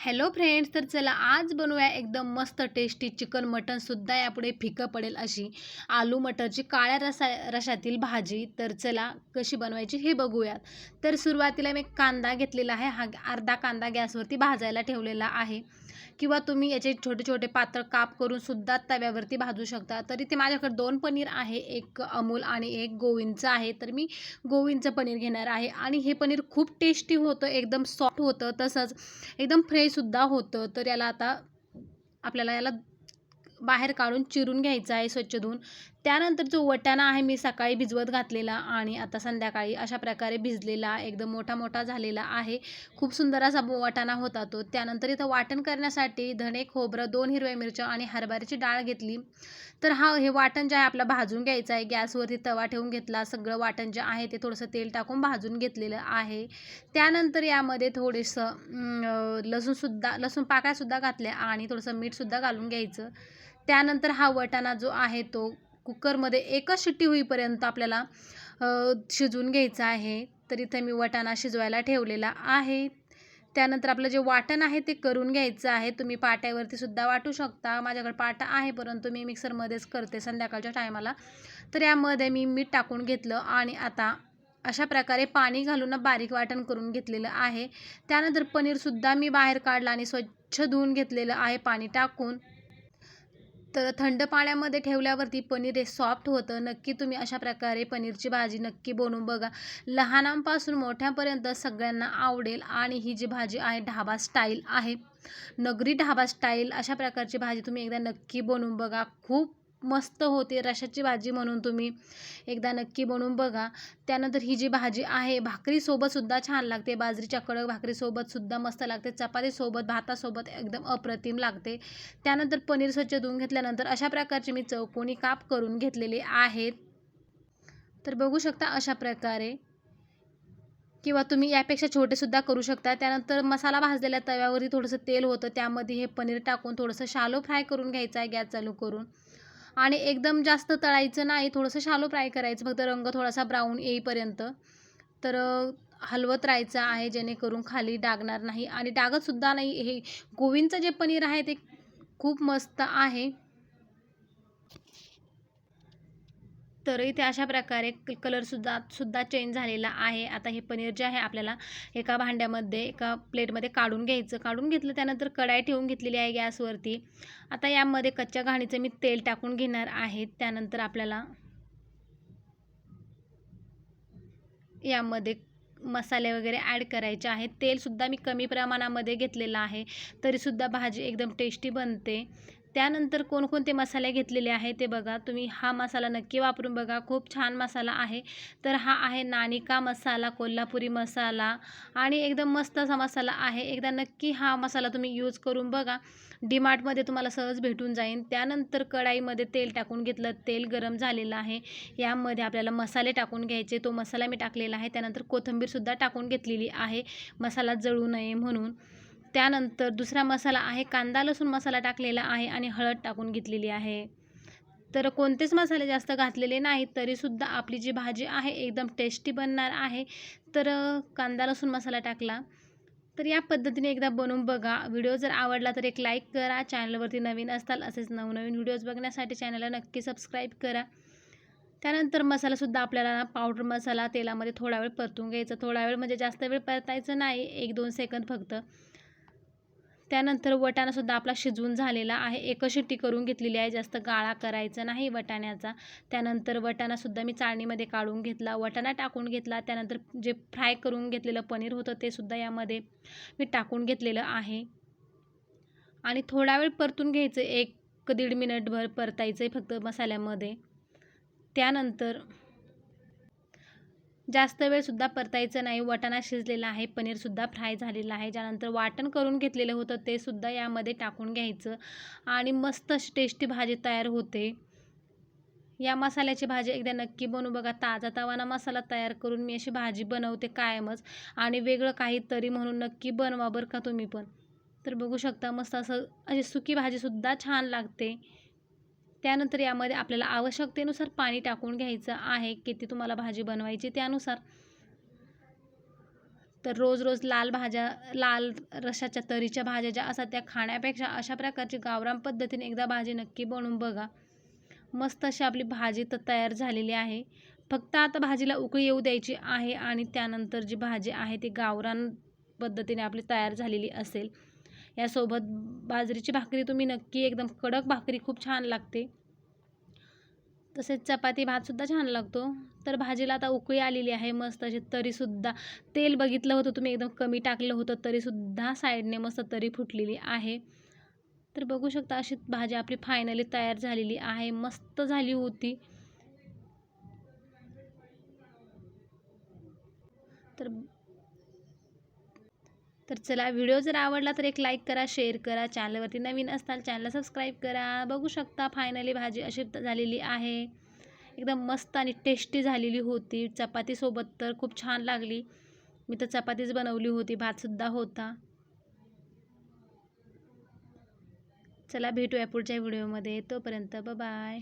Hello friends तर चला आज बनवूया एकदम मस्त टेस्टी चिकन मटनसुद्धा यापुढे फिकं पडेल अशी आलू मटरची काळ्या रसा रशातील भाजी. तर चला कशी बनवायची हे बघूयात. तर सुरुवातीला मी कांदा घेतलेला आहे. हा अर्धा कांदा गॅसवरती भाजायला ठेवलेला आहे. किंवा तुम्ही याचे छोटे छोटे पातळ काप करून सुद्धा तव्यावरती भाजू शकता. तरी ते माझ्याकडे दोन पनीर आहे एक अमूल आणि एक गोविंदचं आहे. तर मी गोविंदचं पनीर घेणार आहे. आणि हे पनीर खूप टेस्टी होतं एकदम सॉफ्ट होतं. तसंच एकदम फ्रेश सुद्धा होतं तर याला आता आपल्याला याला बाहेर काढून चिरून घ्यायचं आहे स्वच्छ धुवून. त्यानंतर जो वटाणा आहे मी सकाळी भिजवत घातलेला आणि आता संध्याकाळी अशा प्रकारे भिजलेला एकदम मोठा मोठा झालेला आहे. खूप सुंदर असा वटाणा होता तो. त्यानंतर इथं वाटण करण्यासाठी धणे खोबरं दोन हिरव्या मिरच्या आणि हरभऱ्याची डाळ घेतली. तर हा हे वाटण जे आहे आपला भाजून घ्यायचं आहे. गॅसवरती तवा ठेवून घेतला. सगळं वाटण जे आहे ते थोडंसं तेल टाकून भाजून घेतलेलं आहे. त्यानंतर यामध्ये थोडंसं लसूणसुद्धा लसूण पाकळ्यासुद्धा घातल्या आणि थोडंसं मीठसुद्धा घालून घ्यायचं. त्यानंतर हा वटाणा जो आहे तो कुकरमध्ये एकच शिट्टी होईपर्यंत आपल्याला शिजवून घ्यायचा आहे. तर इथं मी वटाणा शिजवायला ठेवलेला आहे. त्यानंतर आपलं जे वाटण आहे ते करून घ्यायचं आहे. तुम्ही पाट्यावरती सुद्धा वाटू शकता. माझ्याकडे पाटा आहे परंतु मी मिक्सरमध्येच करते संध्याकाळच्या टायमाला. तर यामध्ये मी मीठ टाकून घेतलं आणि आता अशा प्रकारे पाणी घालून बारीक वाटण करून घेतलेलं आहे. त्यानंतर पनीरसुद्धा मी बाहेर काढलं आणि स्वच्छ धुवून घेतलेलं आहे पाणी टाकून. तर थंड पाण्यामध्ये ठेवल्यावरती पनीर हे सॉफ्ट होतं. नक्की तुम्ही अशा प्रकारे पनीरची भाजी नक्की बनवून बघा. लहानांपासून मोठ्यापर्यंत सगळ्यांना आवडेल आणि ही जी भाजी आहे ढाबा स्टाईल आहे. नगरी ढाबा स्टाईल अशा प्रकारची भाजी तुम्ही एकदा नक्की बनवून बघा. खूप मस्त होते. रशाची भाजी म्हणून तुम्ही एकदा नक्की बनवून बघा. त्यानंतर ही जी भाजी आहे भाकरीसोबतसुद्धा छान लागते. बाजरीच्या कडक भाकरीसोबतसुद्धा मस्त लागते. चपातीसोबत भातासोबत एकदम अप्रतिम लागते. त्यानंतर पनीर स्वच्छ धुवून घेतल्यानंतर अशा प्रकारचे मी चौकोनी काप करून घेतलेले आहेत. तर बघू शकता अशा प्रकारे. किंवा तुम्ही यापेक्षा छोटेसुद्धा करू शकता. त्यानंतर मसाला भाजलेल्या तव्यावरती थोडंसं तेल होतं. त्यामध्ये हे पनीर टाकून थोडंसं शालो फ्राय करून घ्यायचं आहे गॅस चालू करून. आणि एकदम जास्त तळायचं नाही थोडंसं शालो फ्राय करायचं फक्त रंग थोडासा ब्राऊन येईपर्यंत. तर हलवत राहायचं आहे जेणेकरून खाली डागणार नाही आणि डागतसुद्धा नाही. हे गोविंदचं जे पनीर आहे ते खूप मस्त आहे. तर इथे अशा प्रकारे कलरसुद्धा सुद्धा चेंज झालेला आहे. आता हे पनीर जे आहे आपल्याला एका भांड्यामध्ये एका प्लेटमध्ये काढून घ्यायचं. काढून घेतलं त्यानंतर कढाई ठेवून घेतलेली आहे गॅसवरती. आता यामध्ये कच्च्या घाणीचं मी तेल टाकून घेणार आहे. त्यानंतर आपल्याला यामध्ये मसाले वगैरे ॲड करायचे आहेत. तेलसुद्धा मी कमी प्रमाणामध्ये घेतलेलं आहे. तरीसुद्धा भाजी एकदम टेस्टी बनते. त्यानंतर कोणकोणते मसाले घेतलेले आहे ते बघा. तुम्ही हा मसाला नक्की वापरून बघा. खूप छान मसाला आहे. तर हा आहे नानिका मसाला कोल्हापुरी मसाला आणि एकदम मस्त असा मसाला आहे. एकदा नक्की हा मसाला तुम्ही यूज करून बघा. डीमार्टमध्ये तुम्हाला सहज भेटून जाईल. त्यानंतर कढाईमध्ये तेल टाकून घेतलं. तेल गरम झालेलं आहे. यामध्ये आपल्याला मसाले टाकून घ्यायचे. तो मसाला मी टाकलेला आहे. त्यानंतर कोथिंबीरसुद्धा टाकून घेतलेली आहे. मसाला जळू नये म्हणून. त्यानंतर दुसरा मसाला आहे कांदा लसूण मसाला टाकलेला आहे आणि हळद टाकून घेतलेली आहे. तर कोणतेच मसाले जास्त घातलेले नाहीत तरीसुद्धा आपली जी भाजी आहे एकदम टेस्टी बनणार आहे. तर कांदा लसूण मसाला टाकला. तर या पद्धतीने एकदा बनवून बघा. व्हिडिओ जर आवडला तर एक लाईक करा. चॅनलवरती नवीन असताल असेच नवनवीन व्हिडिओज बघण्यासाठी चॅनलला नक्की सबस्क्राईब करा. त्यानंतर मसालासुद्धा आपल्याला ना पावडर मसाला तेलामध्ये थोडा वेळ परतून घ्यायचा. थोडा वेळ म्हणजे जास्त वेळ परतायचं नाही. एक दोन सेकंद फक्त. त्यानंतर वटाणासुद्धा आपला शिजवून झालेला आहे. एक शिट्टी करून घेतलेली आहे. जास्त गाळा करायचा नाही वटाण्याचा. त्यानंतर वटाणासुद्धा मी चाळणीमध्ये काढून घेतला. वटाणा टाकून घेतला. त्यानंतर जे फ्राय करून घेतलेलं पनीर होतं ते सुद्धा यामध्ये मी टाकून घेतलेलं आहे. आणि थोडा वेळ परतून घ्यायचं. एक दीड मिनिटभर परतायचं आहे फक्त मसाल्यामध्ये. त्यानंतर जास्त वेळसुद्धा परतायचं नाही. वाटाणा शिजलेला आहे पनीरसुद्धा फ्राय झालेलं आहे. ज्यानंतर वाटण करून घेतलेलं होतं ते सुद्धा यामध्ये टाकून घ्यायचं. आणि मस्त अशी टेस्टी भाजी तयार होते. या मसाल्याची भाजी एकदा नक्की बनवू बघा. ताजा तवाना मसाला तयार करून मी अशी भाजी बनवते कायमच. आणि वेगळं काहीतरी म्हणून नक्की बनवा बरं का तुम्ही पण. तर बघू शकता मस्त असं अशी सुकी भाजीसुद्धा छान लागते. त्यानंतर यामध्ये आपल्याला आवश्यकतेनुसार पाणी टाकून घ्यायचं आहे किती तुम्हाला भाजी बनवायची त्यानुसार. तर रोज रोज लाल भाज्या लाल रशाच्या तरीच्या भाज्या ज्या असतात त्या खाण्यापेक्षा अशा प्रकारची गावरान पद्धतीने एकदा भाजी नक्की बनवून बघा. मस्त अशी आपली भाजी तर तयार झालेली आहे. फक्त आता भाजीला उकळी येऊ द्यायची आहे आणि त्यानंतर जी भाजी आहे ती गावरान पद्धतीने आपली तयार झालेली असेल. यासोबत बाजरीची भाकरी तुम्ही नक्की एकदम कडक भाकरी खूप छान लागते. तसेच चपाती भातसुद्धा छान लागतो. तर भाजीला आता उकळी आलेली आहे मस्त अशी तरीसुद्धा तेल बघितलं होतं तुम्ही एकदम कमी टाकलं होतं तरीसुद्धा साईडने मस्त तरी फुटलेली आहे. तर बघू शकता अशी भाजी आपली फायनली तयार झालेली आहे मस्त झाली होती. तर तर चला व्हिडिओ जर आवडला तर एक लाईक करा शेअर करा. चॅनलवरती नवीन असताल चॅनलला सबस्क्राईब करा. बघू शकता फायनली भाजी अशी झालेली आहे. एकदम मस्त आणि टेस्टी झालेली होती. चपातीसोबत तर खूप छान लागली. मी तर चपातीच बनवली होती. भातसुद्धा होता. चला भेटूया पुढच्या व्हिडिओमध्ये. तोपर्यंत बाय